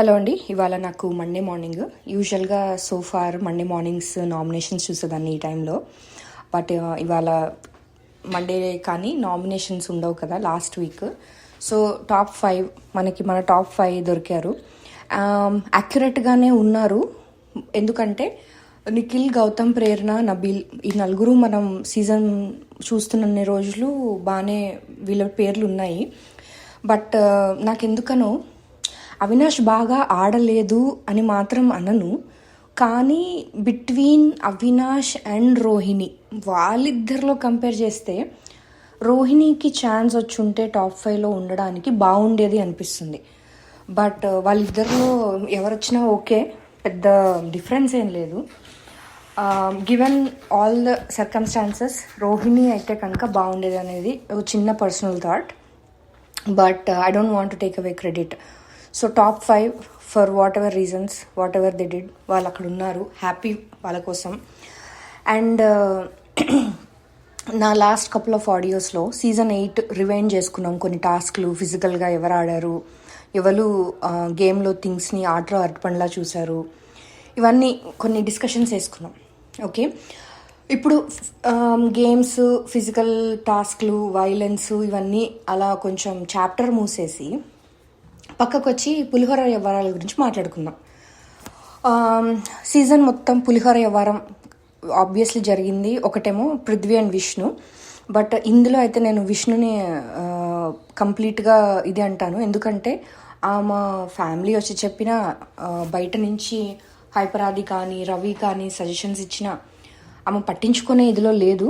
Hello అండి ఇవాళ నాకు మండే మార్నింగ్ యూజువల్గా so far Monday mornings nominations చూసేదాన్ని ఈ టైంలో బట్ uh, ఇవాళ మండే కానీ నామినేషన్స్ ఉండవు కదా last week so top five మనకి మన టాప్ ఫైవ్ దొరికారు. Um, యాక్యురేట్గానే ఉన్నారు. ఎందుకంటే నిఖిల్ గౌతమ్ ప్రేరణ నబీల్ ఈ నలుగురు మనం సీజన్ చూస్తున్న రోజులు బాగానే వీళ్ళ పేర్లు ఉన్నాయి. బట్ uh, నాకెందుకనో అవినాష్ బాగా ఆడలేదు అని మాత్రం అనను. కానీ బిట్వీన్ అవినాష్ అండ్ రోహిణి వాళ్ళిద్దరిలో కంపేర్ చేస్తే రోహిణికి ఛాన్స్ వచ్చి ఉంటే టాప్ ఫైవ్లో ఉండడానికి బాగుండేది అనిపిస్తుంది. బట్ వాళ్ళిద్దరిలో ఎవరొచ్చినా ఓకే పెద్ద డిఫరెన్స్ ఏం లేదు. Given all the circumstances Rohini అయితే కనుక బాగుండేది అనేది ఒక చిన్న personal thought. But I don't want to take away credit. So top five for whatever reasons whatever they did వాళ్ళు అక్కడ ఉన్నారు. హ్యాపీ వాళ్ళ కోసం. అండ్ uh, నా లాస్ట్ కపుల్ ఆఫ్ ఆడియోస్లో సీజన్ ఎయిట్ రివైండ్ చేసుకున్నాం. కొన్ని టాస్క్లు ఫిజికల్గా ఎవరు ఆడారు ఎవరు గేమ్లో థింగ్స్ని ఆటలో అరటిపండ్లా చూశారు. ఇవన్నీ కొన్ని డిస్కషన్స్ వేసుకున్నాం ఓకే ఇప్పుడు గేమ్స్ ఫిజికల్ టాస్క్లు వైలెన్స్ ఇవన్నీ అలా కొంచెం చాప్టర్ మూసేసి పక్కకు వచ్చి పులిహోర వ్యవహారాల గురించి మాట్లాడుకుందాం. సీజన్ మొత్తం పులిహోర వ్యవహారం ఆబ్వియస్లీ జరిగింది. ఒకటేమో పృథ్వీ అండ్ విష్ణు. బట్ ఇందులో అయితే నేను విష్ణుని కంప్లీట్గా ఇది అంటాను. ఎందుకంటే ఆమె ఫ్యామిలీ వచ్చి చెప్పిన బయట నుంచి హైపరాది కానీ రవి కానీ సజెషన్స్ ఇచ్చిన ఆమె పట్టించుకునే ఇదిలో లేదు.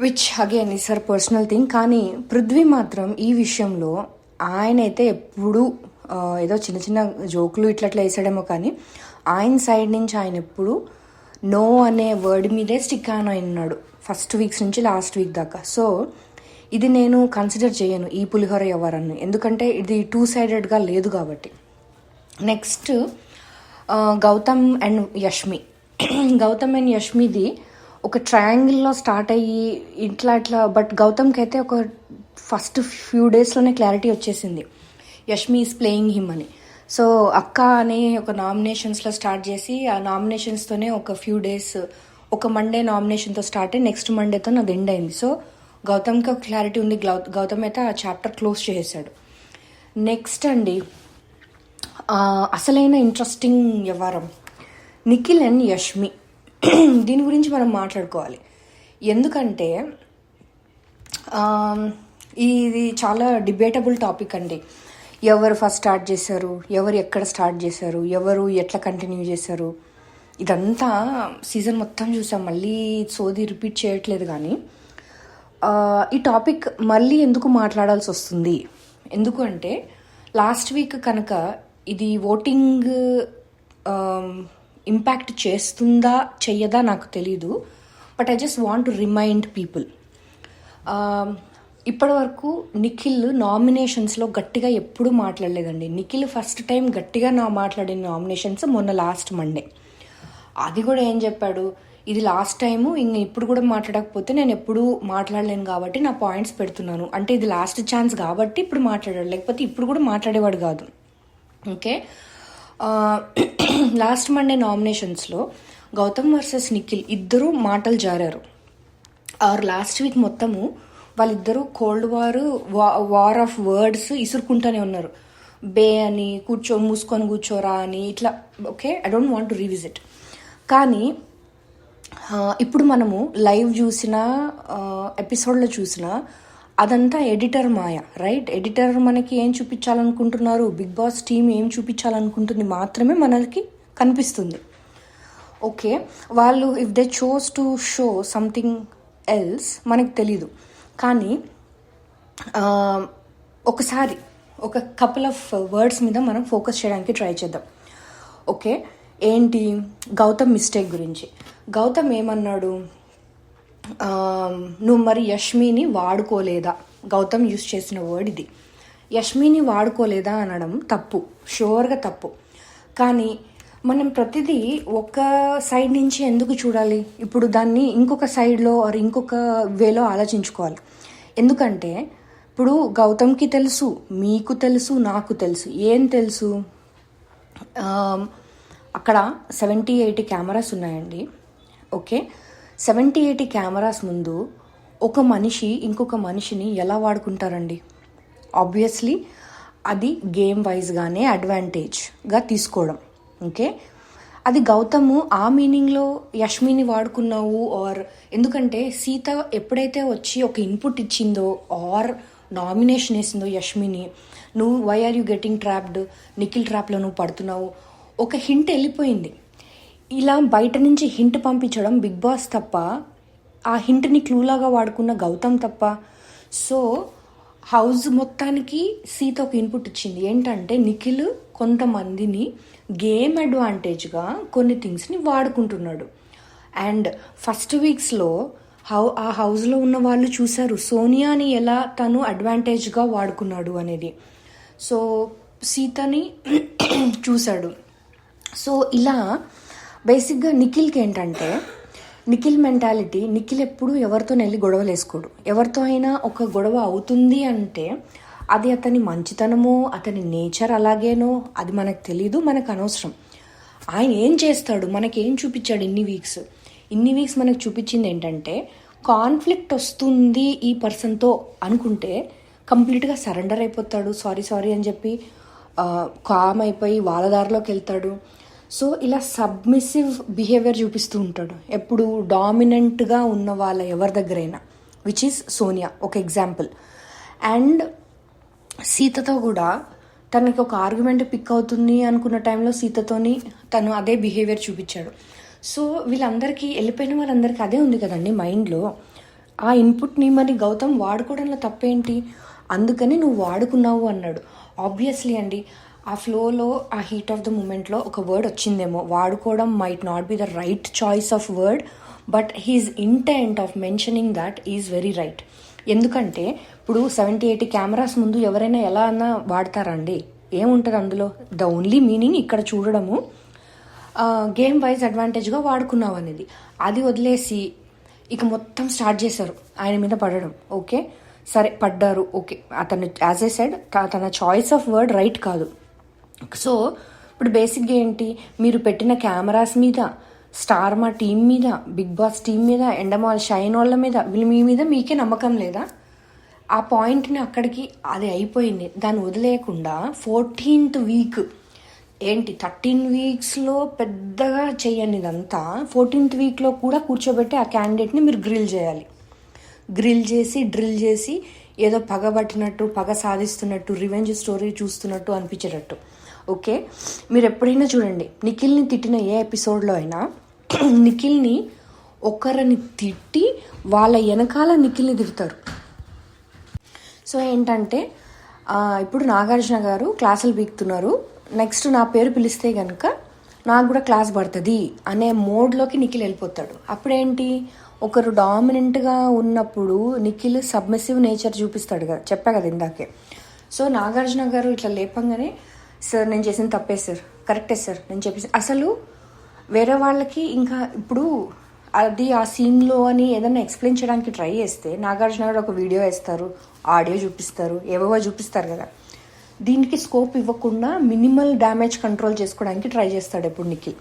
Which again is her personal thing కానీ పృథ్వీ మాత్రం ఈ విషయంలో ఆయన అయితే ఎప్పుడూ ఏదో చిన్న చిన్న జోకులు ఇట్లట్లా వేసాడేమో కానీ ఆయన సైడ్ నుంచి ఆయన ఎప్పుడు నో అనే వర్డ్ మీదే స్టిక్ ఆన్ ఉన్నాడు ఫస్ట్ వీక్స్ నుంచి లాస్ట్ వీక్ దాకా. సో ఇది నేను కన్సిడర్ చేయను ఈ పులిహోర ఎవరన్ను ఎందుకంటే ఇది టూ సైడెడ్గా లేదు కాబట్టి. Next Gautham and Yashmi. Gautham and యష్మిది ఒక ట్రయాంగిల్లో స్టార్ట్ అయ్యి ఇట్లా ఇట్లా బట్ గౌతమ్కి అయితే ఒక ఫస్ట్ ఫ్యూ డేస్లోనే క్లారిటీ వచ్చేసింది. యష్మి ఈస్ ప్లేయింగ్ హిమ్ అని. సో అక్క అనే ఒక నామినేషన్స్లో స్టార్ట్ చేసి ఆ నామినేషన్స్తోనే ఒక ఫ్యూ డేస్ ఒక మండే నామినేషన్తో స్టార్ట్ అయ్యి నెక్స్ట్ మండేతో నాది ఎండ్ అయింది. సో గౌతమ్కి ఒక క్లారిటీ ఉంది. గౌతమ్ అయితే ఆ చాప్టర్ క్లోజ్ చేసేసాడు. నెక్స్ట్ అండి అసలైన ఇంట్రెస్టింగ్ వ్యవహారం. నిఖిల్ అండ్ యష్మి. దీని గురించి మనం మాట్లాడుకోవాలి. ఎందుకంటే ఇది చాలా డిబేటబుల్ టాపిక్ అండి. ఎవరు ఫస్ట్ స్టార్ట్ చేశారు? ఎవరు ఎక్కడ స్టార్ట్ చేశారు? ఎవరు ఎట్లా కంటిన్యూ చేశారు? ఇదంతా సీజన్ మొత్తం చూసాం. మళ్ళీ సోది రిపీట్ చేయట్లేదు కానీ ఈ టాపిక్ మళ్ళీ ఎందుకు మాట్లాడాల్సి వస్తుంది? ఎందుకు అంటే లాస్ట్ వీక్ కనుక ఇది ఓటింగ్ ఇంపాక్ట్ చేస్తుందా చెయ్యదా నాకు తెలీదు. But I just want to remind people ఇప్పటి వరకు నిఖిల్ నామినేషన్స్లో గట్టిగా ఎప్పుడూ మాట్లాడలేదండి. నిఖిల్ ఫస్ట్ టైం గట్టిగా నా మాట్లాడిన నామినేషన్స్ మొన్న లాస్ట్ మండే అది కూడా ఏం చెప్పాడు? ఇది లాస్ట్ టైము ఇంక ఇప్పుడు కూడా మాట్లాడకపోతే నేను ఎప్పుడూ మాట్లాడలేను కాబట్టి నా పాయింట్స్ పెడుతున్నాను. అంటే ఇది లాస్ట్ ఛాన్స్ కాబట్టి ఇప్పుడు మాట్లాడాడు. లేకపోతే ఇప్పుడు కూడా మాట్లాడేవాడు కాదు. ఓకే? లాస్ట్ మండే నామినేషన్స్లో గౌతమ్ వర్సెస్ నిఖిల్ ఇద్దరూ మాటలు జారారు. ఆర్ లాస్ట్ వీక్ మొత్తము వాళ్ళిద్దరూ cold war war of words ఇసురుకుంటూనే ఉన్నారు. బే అని కూర్చో మూసుకొని కూర్చోరా అని ఇట్లా okay? I don't want to revisit కానీ ఇప్పుడు మనము లైవ్ చూసిన ఎపిసోడ్లో చూసిన అదంతా ఎడిటర్ మాయ రైట్ ఎడిటర్ మనకి ఏం చూపించాలనుకుంటున్నారు? బిగ్ బాస్ టీం ఏం చూపించాలనుకుంటుంది మాత్రమే మనకి కనిపిస్తుంది. ఓకే? వాళ్ళు if they chose to show something else మనకి తెలీదు. కానీ ఒకసారి ఒక కపుల్ ఆఫ్ వర్డ్స్ మీద మనం ఫోకస్ చేయడానికి ట్రై చేద్దాం. ఓకే? ఏంటి? గౌతమ్ మిస్టేక్ గురించి. గౌతమ్ ఏమన్నాడు? నువ్వు మరి యష్మిని వాడుకోలేదా? గౌతమ్ యూస్ చేసిన వర్డ్ ఇది. యష్మిని వాడుకోలేదా అనడం తప్పు. షూర్గా తప్పు. కానీ మనం ప్రతిదీ ఒక సైడ్ నుంచి ఎందుకు చూడాలి? ఇప్పుడు దాన్ని ఇంకొక సైడ్లో ఆర్ ఇంకొక వేలో ఆలోచించుకోవాలి. ఎందుకంటే ఇప్పుడు గౌతమ్కి తెలుసు మీకు తెలుసు నాకు తెలుసు. ఏం తెలుసు? అక్కడ సెవెంటీ ఎయిటీ కెమెరాస్ ఉన్నాయండి. ఓకే? సెవెంటీ ఎయిటీ కెమెరాస్ ముందు ఒక మనిషి ఇంకొక మనిషిని ఎలా వాడుకుంటారండి? ఆబ్వియస్లీ అది గేమ్ వైజ్గానే అడ్వాంటేజ్గా తీసుకోవడం. ఓకే? అది గౌతము ఆ మీనింగ్లో యష్మిని వాడుకున్నావు ఆర్ ఎందుకంటే సీత ఎప్పుడైతే వచ్చి ఒక ఇన్పుట్ ఇచ్చిందో ఆర్ నామినేషన్ వేసిందో యష్మిని నువ్వు why are you getting trapped? Nikhil ట్రాప్లో నువ్వు పడుతున్నావు. ఒక హింట్ వెళ్ళిపోయింది. ఇలా బయట నుంచి హింట్ పంపించడం బిగ్ బాస్ తప్ప ఆ హింట్ని క్లూలాగా వాడుకున్న గౌతమ్ తప్ప. సో హౌస్ మొత్తానికి సీత ఒక ఇన్పుట్ ఇచ్చింది. ఏంటంటే నిఖిల్ కొంతమందిని గేమ్ అడ్వాంటేజ్గా కొన్ని థింగ్స్ని వాడుకుంటున్నాడు. అండ్ ఫస్ట్ వీక్స్లో హౌ ఆ హౌస్లో ఉన్న వాళ్ళు చూశారు సోనియాని ఎలా తను అడ్వాంటేజ్గా వాడుకున్నాడు అనేది. సో సీతని చూశాడు. సో ఇలా బేసిక్గా నిఖిల్కి ఏంటంటే నిఖిల్ మెంటాలిటీ నిఖిల్ ఎప్పుడు ఎవరితో వెళ్ళి గొడవలు వేసుకోడు. ఎవరితో అయినా ఒక గొడవ అవుతుంది అంటే అది అతని మంచితనమో అతని నేచర్ అలాగేనో అది మనకు తెలీదు మనకు అనవసరం. ఆయన ఏం చేస్తాడు? మనకి ఏం చూపించాడు ఇన్ని వీక్స్? ఇన్ని వీక్స్ మనకు చూపించింది ఏంటంటే కాన్ఫ్లిక్ట్ వస్తుంది ఈ పర్సన్తో అనుకుంటే కంప్లీట్గా సరెండర్ అయిపోతాడు. సారీ సారీ అని చెప్పి కామ్ అయిపోయి వాళ్ళ దారిలోకి వెళ్తాడు. సో ఇలా సబ్మిసివ్ బిహేవియర్ చూపిస్తూ ఉంటాడు. ఎప్పుడు డామినెంట్గా ఉన్న వాళ్ళ ఎవరి దగ్గరైనా విచ్ ఈస్ సోనియా ఒక ఎగ్జాంపుల్ అండ్ సీతతో కూడా తనకి ఒక ఆర్గ్యుమెంట్ పిక్ అవుతుంది అనుకున్న టైంలో సీతతోని తను అదే బిహేవియర్ చూపించాడు. సో వీళ్ళందరికీ వెళ్ళిపోయిన వాళ్ళందరికీ అదే ఉంది కదండి మైండ్లో ఆ ఇన్పుట్ని మరి గౌతమ్ వాడుకోవడంలో తప్పేంటి? అందుకని నువ్వు వాడుకున్నావు అన్నాడు. ఆబ్వియస్లీ అండి ఆ ఫ్లోలో ఆ హీట్ ఆఫ్ ద మూమెంట్లో ఒక వర్డ్ వచ్చిందేమో. వాడుకోవడం might not be the right choice of word but his intent of mentioning that is very right ఎందుకంటే ఇప్పుడు సెవెంటీ ఎయిటీ కెమెరాస్ ముందు ఎవరైనా ఎలా అన్నా వాడతారండి. ఏముంటుంది అందులో? ద ఓన్లీ మీనింగ్ ఇక్కడ చూడడము గేమ్ వైజ్ అడ్వాంటేజ్గా వాడుకున్నావు అనేది. అది వదిలేసి ఇక మొత్తం స్టార్ట్ చేశారు. ఆయన మీద పడడం ఓకే? సరే పడ్డారు ఓకే. అతను యాజ్ ఏ సైడ్ తన చాయిస్ ఆఫ్ వర్డ్ రైట్ కాదు. సో ఇప్పుడు బేసిక్గా ఏంటి? మీరు పెట్టిన కెమెరాస్ మీద స్టార్ మా టీం మీద బిగ్ బాస్ టీం మీద ఎండమాల్ షైన్ వాళ్ళ మీద వీళ్ళు మీ మీద మీకే నమ్మకం లేదా? ఆ పాయింట్ని అక్కడికి అది అయిపోయింది. దాన్ని వదిలేయకుండా ఫోర్టీన్త్ వీక్ ఏంటి? థర్టీన్ వీక్స్లో పెద్దగా చేయండి ఇదంతా ఫోర్టీన్త్ వీక్లో కూడా కూర్చోబెట్టి ఆ క్యాండిడేట్ని మీరు గ్రిల్ చేయాలి. గ్రిల్ చేసి డ్రిల్ చేసి ఏదో పగబట్టినట్టు పగ సాధిస్తున్నట్టు రివెంజ్ స్టోరీ చూస్తున్నట్టు అనిపించేటట్టు. ఓకే? మీరు ఎప్పుడైనా చూడండి నిఖిల్ని తిట్టిన ఏ ఎపిసోడ్లో అయినా నిఖిల్ని ఒకరిని తిట్టి వాళ్ళ వెనకాల నిఖిల్ని తిడతారు. సో ఏంటంటే ఇప్పుడు నాగార్జున గారు క్లాసులు పీకుతున్నారు నెక్స్ట్ నా పేరు పిలిస్తే కనుక నాకు కూడా క్లాస్ పడుతుంది అనే మోడ్లోకి నిఖిల్ వెళ్ళిపోతాడు. అప్పుడేంటి? ఒకరు డామినెంట్గా ఉన్నప్పుడు నిఖిల్ సబ్మిసివ్ నేచర్ చూపిస్తాడు కదా చెప్పా కదా ఇందాకే. సో నాగార్జున గారు ఇట్లా లేపంగానే సార్ నేను చేసిన తప్పే సార్. కరెక్టే సార్ నేను చెప్పేసి. అసలు వేరే వాళ్ళకి ఇంకా ఇప్పుడు అది ఆ సీన్లో అని ఏదైనా ఎక్స్ప్లెయిన్ చేయడానికి ట్రై చేస్తే నాగార్జున గారు ఒక వీడియో వేస్తారు ఆడియో చూపిస్తారు ఏవేవో చూపిస్తారు కదా. దీనికి స్కోప్ ఇవ్వకుండా మినిమల్ డ్యామేజ్ కంట్రోల్ చేసుకోవడానికి ట్రై చేస్తాడు ఎప్పుడు నిఖిల్.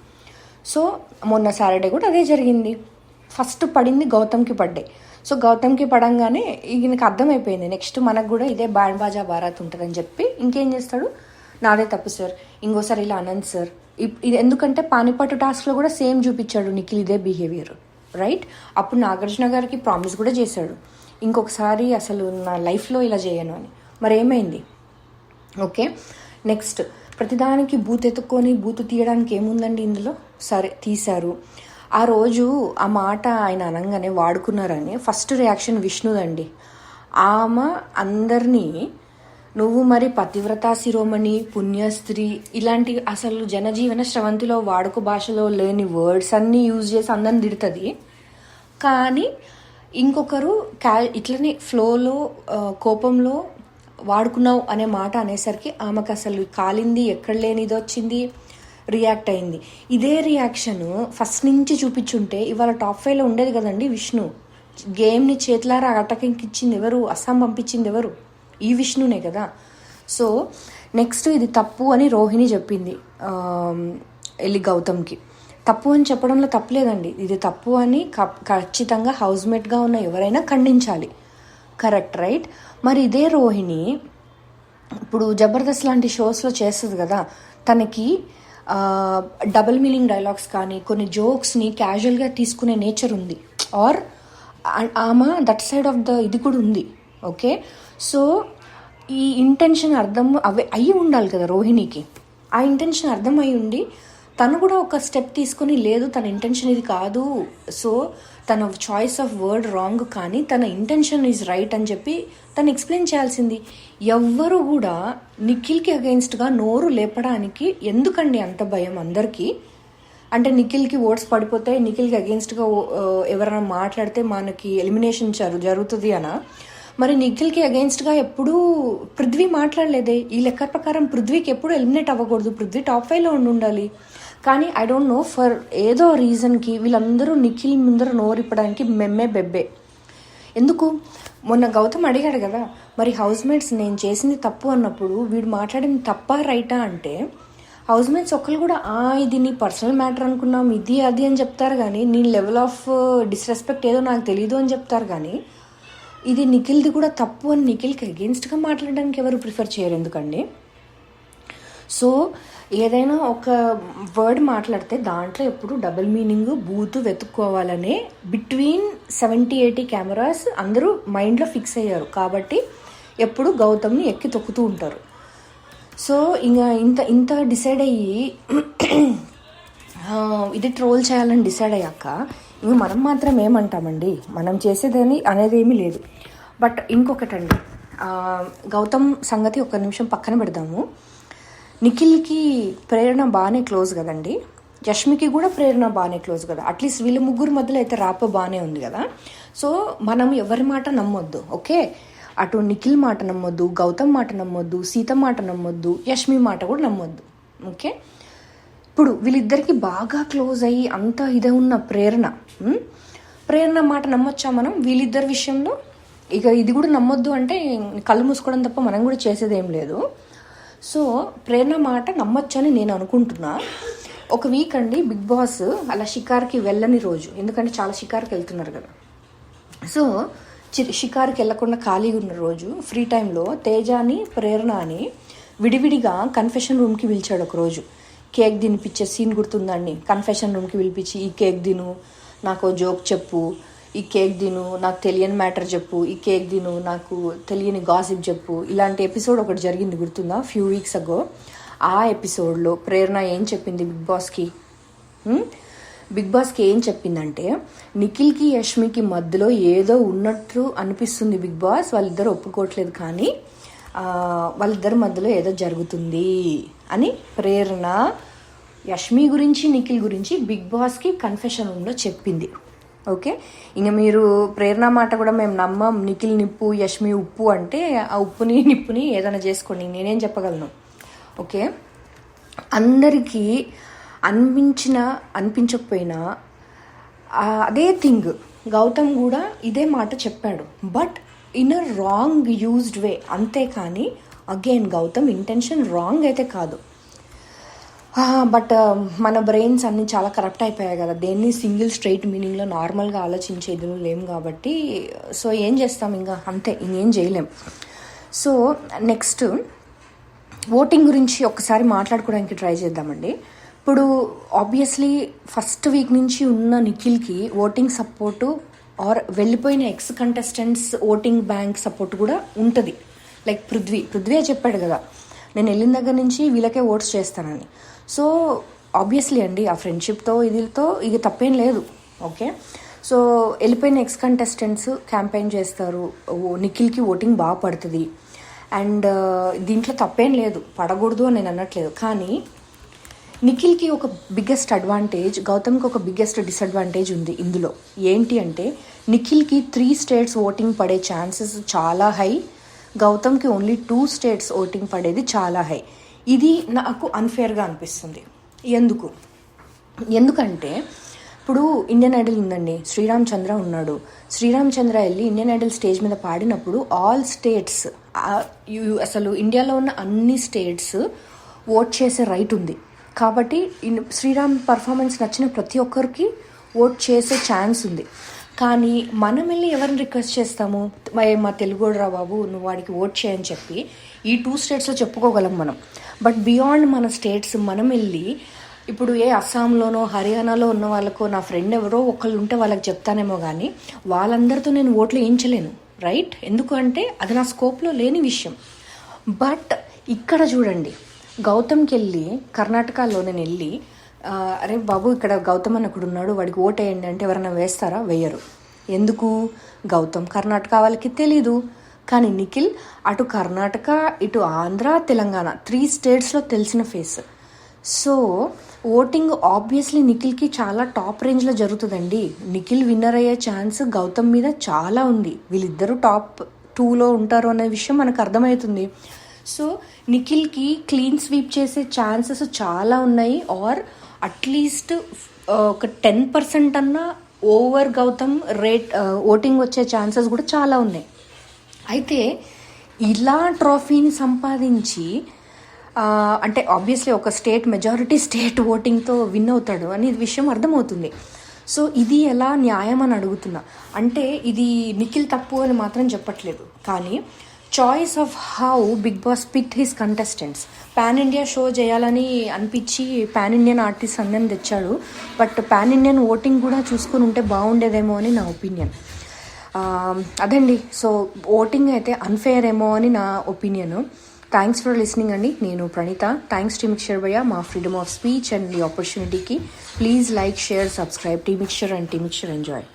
సో మొన్న సాటర్డే కూడా అదే జరిగింది. ఫస్ట్ పడింది గౌతమ్కి పడ్డాయి సో గౌతమ్కి పడంగానే ఈయనకి అర్థమైపోయింది. నెక్స్ట్ మనకు కూడా ఇదే బ్యాండ్ బాజా భారత్ ఉంటుందని చెప్పి ఇంకేం చేస్తాడు? నాదే తప్పు సార్ ఇంకోసారి ఇలా అనంత్ సార్ ఇప్- ఇది ఎందుకంటే పానిపట్టు టాస్క్లో కూడా సేమ్ చూపించాడు నిఖిల్ ఇదే బిహేవియర్ రైట్ అప్పుడు నాగార్జున గారికి ప్రామిస్ కూడా చేశాడు. ఇంకొకసారి అసలు నా లైఫ్లో ఇలా చేయను అని. మరి ఏమైంది? ఓకే నెక్స్ట్ ప్రతిదానికి బూత్ ఎత్తుక్కొని బూత్ తీయడానికి ఏముందండి ఇందులో? సరే తీశారు. ఆ రోజు ఆ మాట ఆయన అనగానే వాడుకున్నారని ఫస్ట్ రియాక్షన్ విష్ణుదండి. ఆమె అందరినీ నువ్వు మరి పతివ్రత శిరోమణి పుణ్యస్త్రీ ఇలాంటి అసలు జనజీవన స్రవంతిలో వాడుక భాషలో లేని వర్డ్స్ అన్నీ యూజ్ చేసి అందరిని తిడుతుంది. కానీ ఇంకొకరు క్యా ఇట్లనే ఫ్లోలో కోపంలో వాడుకున్నావు అనే మాట అనేసరికి ఆమెకు అసలు కాలింది ఎక్కడ లేనిది వచ్చింది రియాక్ట్ అయింది. ఇదే రియాక్షన్ ఫస్ట్ నుంచి చూపించుంటే ఇవాళ టాప్ ఫైవ్లో ఉండేది కదండి విష్ణు. గేమ్ని చేతులారా అటకింకి ఇచ్చింది ఎవరు? అస్సాం పంపించింది ఎవరు? ఈ విష్ణునే కదా. సో నెక్స్ట్ ఇది తప్పు అని రోహిణి చెప్పింది ఆమ్, వెళ్ళి గౌతమ్కి. తప్పు అని చెప్పడంలో తప్పులేదండి. ఇది తప్పు అని క- ఖచ్చితంగా హౌస్మేట్గా ఉన్న ఎవరైనా ఖండించాలి. కరెక్ట్ రైట్ మరి ఇదే రోహిణి ఇప్పుడు జబర్దస్త్ లాంటి షోస్లో చేస్తుంది కదా. తనకి డబుల్ మీనింగ్ డైలాగ్స్ కానీ కొన్ని జోక్స్ని క్యాజువల్గా తీసుకునే నేచర్ ఉంది. ఆర్ ఆమె దట్ సైడ్ ఆఫ్ ద ఇది కూడా ఉంది. ఓకే సో ఈ ఇంటెన్షన్ అర్థం అవే అయ్యి ఉండాలి కదా రోహిణికి. ఆ ఇంటెన్షన్ అర్థం అయి ఉండి తను కూడా ఒక స్టెప్ తీసుకొని లేదు తన ఇంటెన్షన్ ఇది కాదు. సో తన చాయిస్ ఆఫ్ వర్డ్ రాంగ్ కానీ తన ఇంటెన్షన్ ఈజ్ రైట్ అని చెప్పి తను ఎక్స్ప్లెయిన్ చేయాల్సింది. ఎవ్వరు కూడా నిఖిల్కి అగెయిన్స్ట్గా నోరు లేపడానికి ఎందుకండి అంత భయం అందరికీ? అంటే నిఖిల్కి ఓట్స్ పడిపోతే నిఖిల్కి అగెయిన్స్ట్గా ఎవరైనా మాట్లాడితే మనకి ఎలిమినేషన్ జరుగుతుంది అనా? మరి నిఖిల్కి అగెన్స్ట్గా ఎప్పుడూ పృథ్వీ మాట్లాడలేదే. ఈ లెక్క ప్రకారం పృథ్వీకి ఎప్పుడు ఎలిమినేట్ అవ్వకూడదు. పృథ్వీ టాప్ ఫైవ్లో ఉండి ఉండాలి. కానీ ఐ డోంట్ నో ఫర్ ఏదో రీజన్కి వీళ్ళందరూ నిఖిల్ ముందర నోరిప్పడానికి మెమ్మే బెబ్బే. ఎందుకు? మొన్న గౌతమ్ అడిగాడు కదా మరి హౌస్ మేట్స్ నేను చేసింది తప్పు అన్నప్పుడు వీడు మాట్లాడింది తప్ప రైటా అంటే హౌస్ మేట్స్ ఒక్కరు కూడా ఆ ఇది నీ పర్సనల్ మ్యాటర్ అనుకున్నాం ఇది అది అని చెప్తారు కానీ నీ లెవెల్ ఆఫ్ డిస్రెస్పెక్ట్ ఏదో నాకు తెలియదు అని చెప్తారు కానీ ఇది నిఖిల్ది కూడా తప్పు అని నిఖిల్కి అగెన్స్ట్గా మాట్లాడడానికి ఎవరు ప్రిఫర్ చేయరు ఎందుకండి? సో ఏదైనా ఒక వర్డ్ మాట్లాడితే దాంట్లో ఎప్పుడు డబుల్ మీనింగ్ బూత్ వెతుక్కోవాలనే బిట్వీన్ సెవెంటీ ఎయిటీ కెమెరాస్ అందరూ మైండ్లో ఫిక్స్ అయ్యారు. కాబట్టి ఎప్పుడు గౌతమ్ని ఎక్కి తొక్కుతూ ఉంటారు. సో ఇంకా ఇంత ఇంత డిసైడ్ అయ్యి ఇది ట్రోల్ చేయాలని డిసైడ్ అయ్యాక ఇంక మనం మాత్రం ఏమంటామండి? మనం చేసేదని అనేది ఏమీ లేదు. బట్ ఇంకొకటండి గౌతమ్ సంగతి ఒక నిమిషం పక్కన పెడదాము. నిఖిల్కి ప్రేరణ బాగానే క్లోజ్ కదండి? యష్మికి కూడా ప్రేరణ బాగానే క్లోజ్ కదా? అట్లీస్ట్ వీళ్ళ ముగ్గురు మధ్యలో అయితే రాప బాగానే ఉంది కదా? సో మనం ఎవరి మాట నమ్మొద్దు ఓకే? అటు నిఖిల్ మాట నమ్మొద్దు గౌతమ్ మాట నమ్మొద్దు సీత మాట నమ్మొద్దు యష్మి మాట కూడా నమ్మొద్దు ఓకే? ఇప్పుడు వీళ్ళిద్దరికి బాగా క్లోజ్ అయ్యి అంత ఇదే ఉన్న ప్రేరణ ప్రేరణ మాట నమ్మొచ్చా మనం? వీళ్ళిద్దరి విషయంలో? ఇక ఇది కూడా నమ్మొద్దు అంటే కళ్ళు మూసుకోవడం తప్ప మనం కూడా చేసేది ఏం లేదు. సో ప్రేరణ మాట నమ్మొచ్చని నేను అనుకుంటున్నా. ఒక వీక్ అండి బిగ్ బాస్ అలా షికార్కి వెళ్ళని రోజు. ఎందుకంటే చాలా షికార్కి వెళ్తున్నారు కదా. సో చి- వెళ్ళకుండా ఖాళీగా ఉన్న రోజు ఫ్రీ టైంలో తేజాని ప్రేరణ అని విడివిడిగా కన్ఫెషన్ రూమ్కి పిలిచాడు ఒక రోజు. కేక్ తినిపించే సీన్ గుర్తుందండి. కన్ఫెషన్ రూమ్కి పిలిపించి ఈ కేక్ తిను నాకు జోక్ చెప్పు. ఈ కేక్ తిను నాకు తెలియని మ్యాటర్ చెప్పు. ఈ కేక్ తిను నాకు తెలియని గాసిప్ చెప్పు. ఇలాంటి ఎపిసోడ్ ఒకటి జరిగింది గుర్తుందా? ఫ్యూ వీక్స్ అగో ఆ ఎపిసోడ్లో ప్రేరణ ఏం చెప్పింది బిగ్ బాస్కి? బిగ్ బాస్కి ఏం చెప్పిందంటే నిఖిల్కి యష్మికి మధ్యలో ఏదో ఉన్నట్టు అనిపిస్తుంది బిగ్ బాస్. వాళ్ళిద్దరు ఒప్పుకోవట్లేదు కానీ వాళ్ళిద్దరి మధ్యలో ఏదో జరుగుతుంది అని ప్రేరణ యష్మి గురించి నిఖిల్ గురించి బిగ్ బాస్కి కన్ఫెషన్ రూమ్లో చెప్పింది. ఓకే? ఇంకా మీరు ప్రేరణ మాట కూడా మేము నమ్మం. నిఖిల్ నిప్పు యష్మి ఉప్పు అంటే ఆ ఉప్పుని నిప్పుని ఏదైనా చేసుకోండి. నేనేం చెప్పగలను? ఓకే? అందరికీ అనిపించిన అనిపించకపోయినా అదే థింగ్. గౌతమ్ కూడా ఇదే మాట చెప్పాడు. But in a wrong used way అంతేకాని అగైన్ గౌతమ్ ఇంటెన్షన్ రాంగ్ అయితే కాదు. బట్ uh, మన బ్రెయిన్స్ అన్నీ చాలా కరప్ట్ అయిపోయాయి కదా. దేన్ని సింగిల్ స్ట్రైట్ మీనింగ్లో నార్మల్గా ఆలోచించేది లేము కాబట్టి సో ఏం చేస్తాం ఇంకా అంతే ఇంకేం చేయలేం. సో నెక్స్ట్ ఓటింగ్ గురించి ఒకసారి మాట్లాడుకోవడానికి ట్రై చేద్దామండి. ఇప్పుడు ఆబ్వియస్లీ ఫస్ట్ వీక్ నుంచి ఉన్న నిఖిల్కి ఓటింగ్ సపోర్టు ఆర్ వెళ్ళిపోయిన ex contestants voting bank support కూడా ఉంటుంది. లైక్ పృథ్వీ పృథ్వీ చెప్పాడు కదా. నేను వెళ్ళిన దగ్గర నుంచి వీళ్ళకే ఓట్స్ చేస్తానని. సో ఆబ్వియస్లీ అండి ఆ ఫ్రెండ్షిప్తో ఇదితో ఇది తప్పేం లేదు. ఓకే సో వెళ్ళిపోయిన ఎక్స్ కంటెస్టెంట్స్ క్యాంపెయిన్ చేస్తారు. ఓ- నిఖిల్కి ఓటింగ్ బాగా పడుతుంది. అండ్ దీంట్లో తప్పేం లేదు. పడకూడదు అని నేను అనట్లేదు కానీ నిఖిల్కి ఒక బిగ్గెస్ట్ అడ్వాంటేజ్ గౌతమ్కి ఒక బిగ్గెస్ట్ డిసడ్వాంటేజ్ ఉంది ఇందులో. ఏంటి అంటే నిఖిల్కి త్రీ స్టేట్స్ ఓటింగ్ పడే ఛాన్సెస్ చాలా హై గౌతమ్కి ఓన్లీ టూ స్టేట్స్ ఓటింగ్ పడేది చాలా హై ఇది నాకు అన్ఫేర్గా అనిపిస్తుంది. ఎందుకు? ఎందుకంటే ఇప్పుడు ఇండియన్ ఐడల్ ఉందండి శ్రీరామ్ చంద్ర ఉన్నాడు. శ్రీరామ్ చంద్ర వెళ్ళి ఇండియన్ ఐడల్ స్టేజ్ మీద పాడినప్పుడు ఆల్ స్టేట్స్ అసలు ఇండియాలో ఉన్న అన్ని స్టేట్స్ ఓట్ చేసే రైట్ ఉంది. కాబట్టి శ్రీరామ్ పర్ఫార్మెన్స్ నచ్చిన ప్రతి ఒక్కరికి ఓట్ చేసే ఛాన్స్ ఉంది. కానీ మనం వెళ్ళి ఎవరిని రిక్వెస్ట్ చేస్తాము? "మరి మా తెలుగు రా బాబు నువ్వు వాడికి ఓట్ చేయని చెప్పి ఈ టూ స్టేట్స్లో చెప్పుకోగలం మనం. బట్ బియాండ్ మన స్టేట్స్ మనం వెళ్ళి ఇప్పుడు ఏ అస్సాంలోనో హర్యానాలో ఉన్న వాళ్ళకో నా ఫ్రెండ్ ఎవరో ఒకళ్ళు ఉంటే వాళ్ళకి చెప్తానేమో కానీ వాళ్ళందరితో నేను ఓట్లు వేయించలేను. రైట్ ఎందుకంటే అది నా స్కోప్లో లేని విషయం. బట్ ఇక్కడ చూడండి. గౌతమ్కి వెళ్ళి కర్ణాటకలో నేను వెళ్ళి అరే బాబు ఇక్కడ గౌతమ్ అని ఒకడు ఉన్నాడు వాడికి ఓటేయండి అంటే ఎవరైనా వేస్తారా? వేయరు. ఎందుకు? గౌతమ్ కర్ణాటక వాళ్ళకి తెలీదు. కానీ నిఖిల్ అటు కర్ణాటక ఇటు ఆంధ్ర తెలంగాణ త్రీ స్టేట్స్లో తెలిసిన ఫేస్. సో ఓటింగ్ ఆబ్వియస్లీ నిఖిల్కి చాలా టాప్ రేంజ్లో జరుగుతుందండి. నిఖిల్ విన్నర్ అయ్యే ఛాన్స్ గౌతమ్ మీద చాలా ఉంది. వీళ్ళిద్దరూ టాప్ టూలో ఉంటారు అనే విషయం మనకు అర్థమవుతుంది. సో నిఖిల్కి క్లీన్ స్వీప్ చేసే ఛాన్సెస్ చాలా ఉన్నాయి. ఆర్ అట్లీస్ట్ ఒక టెన్ పర్సెంట్ అన్నా ఓవర్ గౌతమ్ రేట్ ఓటింగ్ వచ్చే ఛాన్సెస్ కూడా చాలా ఉన్నాయి. అయితే ఇలా ట్రోఫీని సంపాదించి అంటే ఆబ్వియస్లీ ఒక స్టేట్ మెజారిటీ స్టేట్ ఓటింగ్తో విన్ అవుతాడు అనే విషయం అర్థమవుతుంది. సో ఇది ఎలా న్యాయం అని అడుగుతున్నా. అంటే ఇది నిఖిల్ తప్పు అని మాత్రం చెప్పట్లేదు. కానీ choice of how Bigg Boss pick his contestants pan India show చేయాలని అనిపించి పాన్ ఇండియన్ ఆర్టిస్ట్ అందరిని తెచ్చాడు. బట్ పాన్ ఇండియన్ ఓటింగ్ కూడా చూసుకుని ఉంటే బాగుండేదేమో అని నా ఒపీనియన్ um, అదండి. సో ఓటింగ్ అయితే అన్ఫేర్ ఏమో అని నా ఒపీనియన్ థ్యాంక్స్ ఫర్ లిస్నింగ్ అండి. నేను ప్రణీత. థ్యాంక్స్ టీ మిక్చర్ భయ్య. మా ఫ్రీడమ్ ఆఫ్ స్పీచ్ అండ్ ఈ ఆపర్చునిటీకి please like share subscribe tea mixture and tea mixture enjoy